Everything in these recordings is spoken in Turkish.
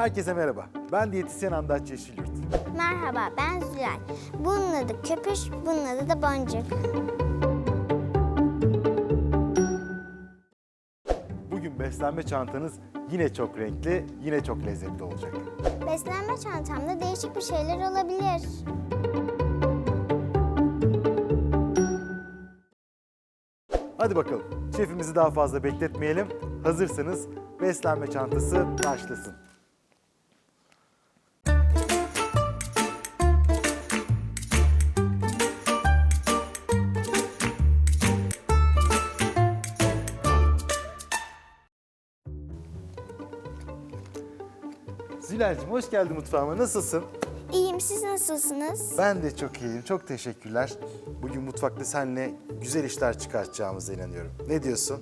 Herkese merhaba. Ben diyetisyen Andaç Yeşilyurt. Merhaba ben Zülal. Bunun adı köpüş, bunun adı da boncuk. Bugün beslenme çantanız yine çok renkli, yine çok lezzetli olacak. Beslenme çantamda değişik bir şeyler olabilir. Hadi bakalım. Şefimizi daha fazla bekletmeyelim. Hazırsanız beslenme çantası başlasın. Zilal'cim hoş geldin mutfağıma. Nasılsın? İyiyim siz nasılsınız? Ben de çok iyiyim. Çok teşekkürler. Bugün mutfakta seninle güzel işler çıkartacağımıza inanıyorum. Ne diyorsun?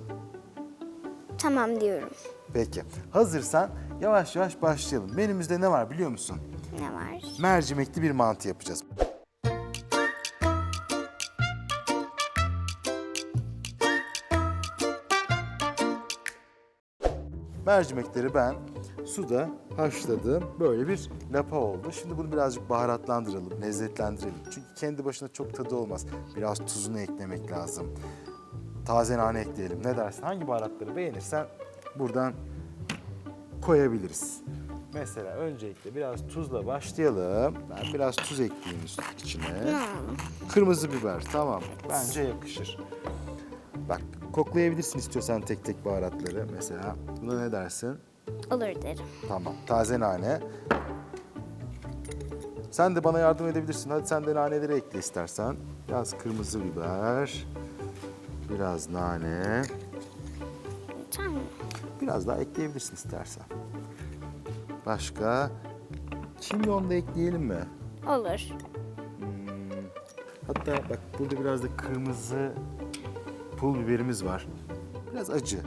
Tamam diyorum. Peki. Hazırsan yavaş yavaş başlayalım. Menümüzde ne var biliyor musun? Ne var? Mercimekli bir mantı yapacağız. Mercimekleri ben suda haşladım. Böyle bir lapa oldu. Şimdi bunu birazcık baharatlandıralım, lezzetlendirelim. Çünkü kendi başına çok tadı olmaz. Biraz tuzunu eklemek lazım. Taze nane ekleyelim. Ne dersin? Hangi baharatları beğenirsen buradan koyabiliriz. Mesela öncelikle biraz tuzla başlayalım. Ben biraz tuz ekleyeyim içine. Kırmızı biber tamam. Bence yakışır. Bak koklayabilirsin istiyorsan tek tek baharatları. Mesela buna ne dersin? Olur derim. Tamam. Taze nane. Sen de bana yardım edebilirsin. Hadi sen de naneleri ekle istersen. Biraz kırmızı biber. Biraz nane. Tamam. Biraz daha ekleyebilirsin istersen. Başka? Kimyon da ekleyelim mi? Olur. Hatta bak burada biraz da kırmızı pul biberimiz var. Biraz acı.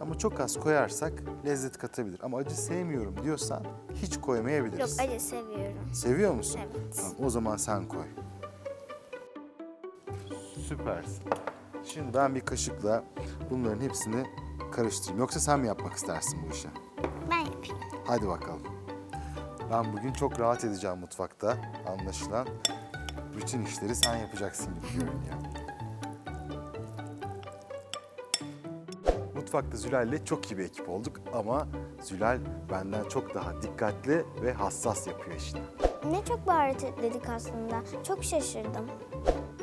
Ama çok az koyarsak lezzet katabilir. Ama acı sevmiyorum diyorsan hiç Yok koymayabiliriz. acı seviyorum. Seviyor musun? Evet. Tamam, o zaman sen koy. Süpersin. Şimdi ben bir kaşıkla bunların hepsini karıştırayım. Yoksa sen mi yapmak istersin bu işi? Ben yapayım. Hadi bakalım. Ben bugün çok rahat edeceğim mutfakta anlaşılan. Bütün işleri sen yapacaksın gibi görünüyor. Mutfakta Zülal'le çok iyi bir ekip olduk ama Zülal benden çok daha dikkatli ve hassas yapıyor işini. Ne çok baharat ekledik aslında. Çok şaşırdım.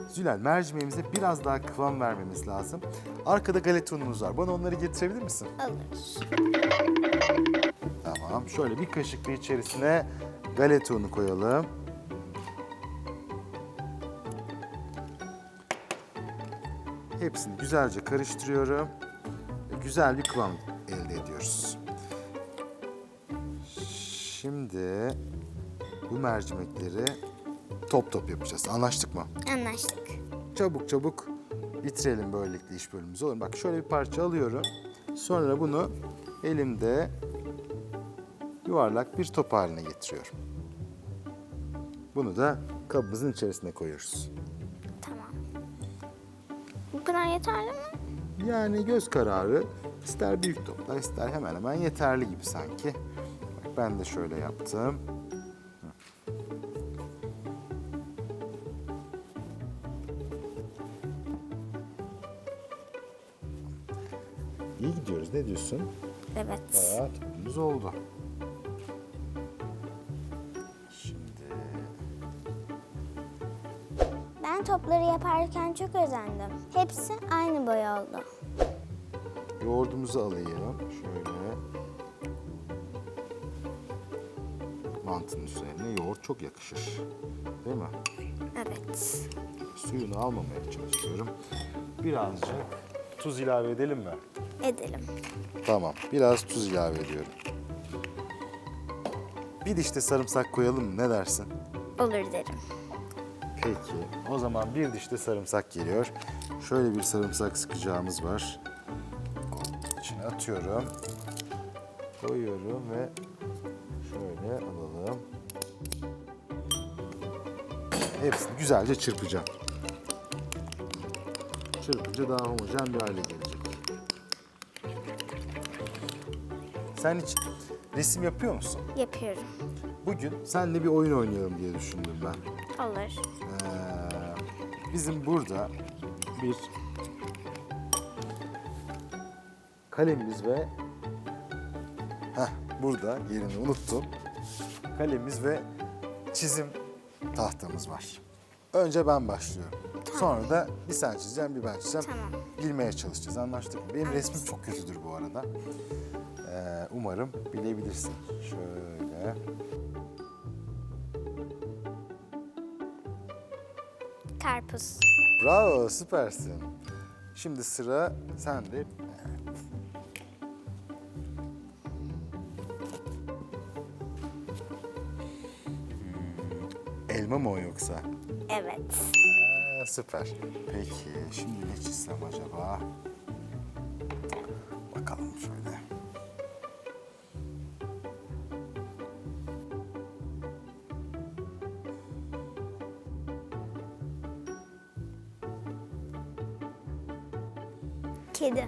Zülal mercimeğimize biraz daha kıvam vermemiz lazım. Arkada galeta unumuz var. Bana onları getirebilir misin? Olur. Tamam. Şöyle bir kaşık da içerisine galeta unu koyalım. Hepsini güzelce karıştırıyorum. Güzel bir kıvam elde ediyoruz. Şimdi bu mercimekleri top top yapacağız. Anlaştık mı? Anlaştık. Çabuk çabuk bitirelim böylelikle iş bölümümüzü. Olur. Bak şöyle bir parça alıyorum. Sonra bunu elimde yuvarlak bir top haline getiriyorum. Bunu da kabımızın içerisine koyuyoruz. Tamam. Bu kadar yeterli mi? Yani göz kararı ister büyük toplar ister hemen hemen yeterli gibi sanki. Bak ben de şöyle yaptım. İyi gidiyoruz. Ne diyorsun? Evet. Bayağı oldu. Ben topları yaparken çok özendim. Hepsi aynı boy oldu. yoğurdumuzu alayım. Şöyle. Mantının üzerine yoğurt çok yakışır. Değil mi? Evet. Suyunu almamaya çalışıyorum. Birazcık tuz ilave edelim mi? Edelim. Tamam. Biraz tuz ilave ediyorum. Bir diş de sarımsak koyalım mı? Ne dersin? Olur derim. Peki. O zaman bir diş de sarımsak geliyor. Şöyle bir sarımsak sıkacağımız var. İçine atıyorum. Koyuyorum ve şöyle alalım. Hepsini güzelce çırpacağım. Çırpınca daha homojen bir hale gelecek. Sen hiç resim yapıyor musun? Yapıyorum. Bugün seninle bir oyun oynayalım diye düşündüm ben. Olur. Bizim burada bir kalemimiz ve Heh, burada yerini unuttum. Kalemimiz ve çizim tahtamız var. Önce ben başlıyorum. Sonra da bir sen çizeceksin, bir ben çizeceğim. Tamam. Bilmeye çalışacağız. Anlaştık mı? Benim resmim çok kötüdür bu arada. Ee, umarım bilebilirsin. Şöyle. Karpuz. Bravo, süpersin. Şimdi sıra sende. Hmm, Elma mı o yoksa? Evet. Aa, süper. Peki, şimdi ne çizsem acaba? Bakalım şöyle. Kedi.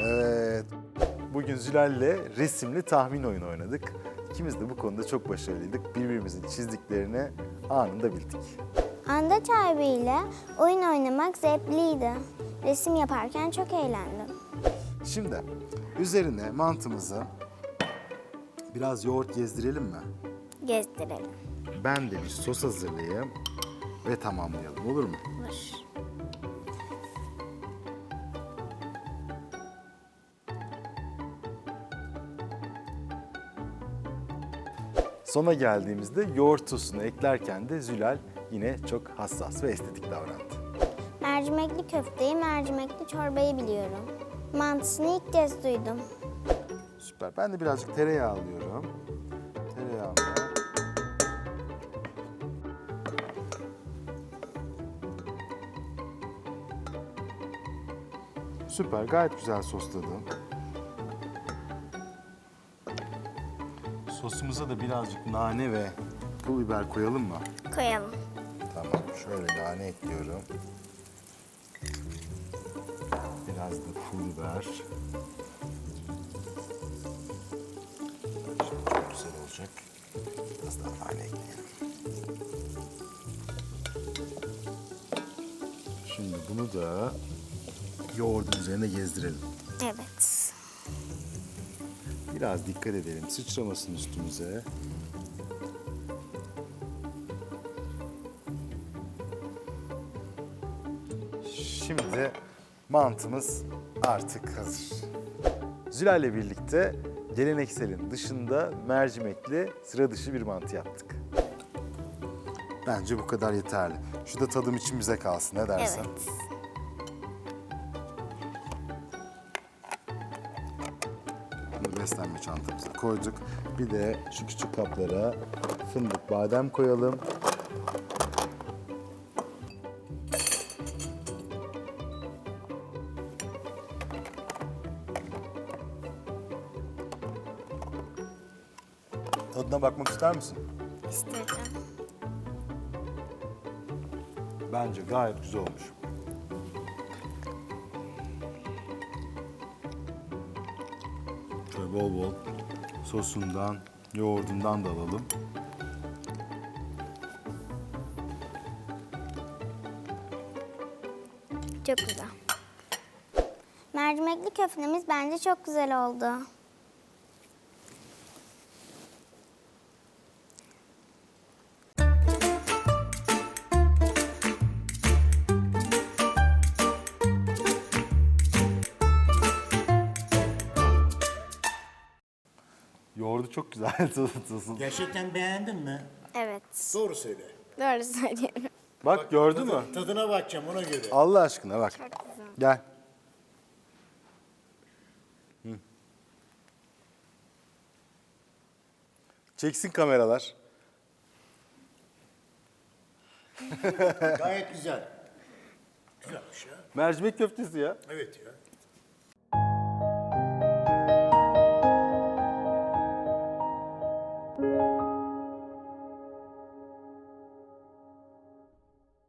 Evet. Bugün Zülal'le resimli tahmin oyunu oynadık. İkimiz de bu konuda çok başarılıydık. Birbirimizin çizdiklerini anında bildik. Anda çarpıyla oyun oynamak zevkliydi. Resim yaparken çok eğlendim. Şimdi üzerine mantımızı biraz yoğurt gezdirelim mi? Gezdirelim. Ben de bir sos hazırlayayım ve tamamlayalım olur mu? Olur. Sona geldiğimizde yoğurt sosunu eklerken de Zülal yine çok hassas ve estetik davrandı. Mercimekli köfteyi, mercimekli çorbayı biliyorum. Mantısını ilk kez duydum. Süper. Ben de birazcık tereyağı alıyorum. Tereyağımı. Süper. Gayet güzel sosladım. Sosumuza da birazcık nane ve pul biber koyalım mı? Koyalım. Tamam. Şöyle nane ekliyorum. Biraz da pul biber. Şimdi çok güzel olacak. Biraz daha nane ekleyelim. Şimdi bunu da yoğurdun üzerine gezdirelim. Evet. Biraz dikkat edelim. Sıçramasın üstümüze. Şimdi mantımız artık hazır. Zülal'le birlikte gelenekselin dışında mercimekli sıra dışı bir mantı yaptık. Bence bu kadar yeterli. Şu da tadım için bize kalsın. Ne dersin? Evet. Beslenme çantamıza koyduk. Bir de şu küçük kaplara fındık, badem koyalım. Tadına bakmak ister misin? İsterim. Bence gayet güzel olmuş. Bol bol sosundan, yoğurdundan da alalım. Çok güzel. Mercimekli köftemiz bence çok güzel oldu. Yoğurdu çok güzel sosun. Gerçekten beğendin mi? Evet. Doğru söyle. Doğru söylüyorum. Bak gördün mü? Tadı- Tadına bakacağım ona göre. Allah aşkına bak. Çok güzel. Gel. Hı. Çeksin kameralar. Gayet güzel. Güzelmiş ya. Mercimek köftesi ya. Evet ya.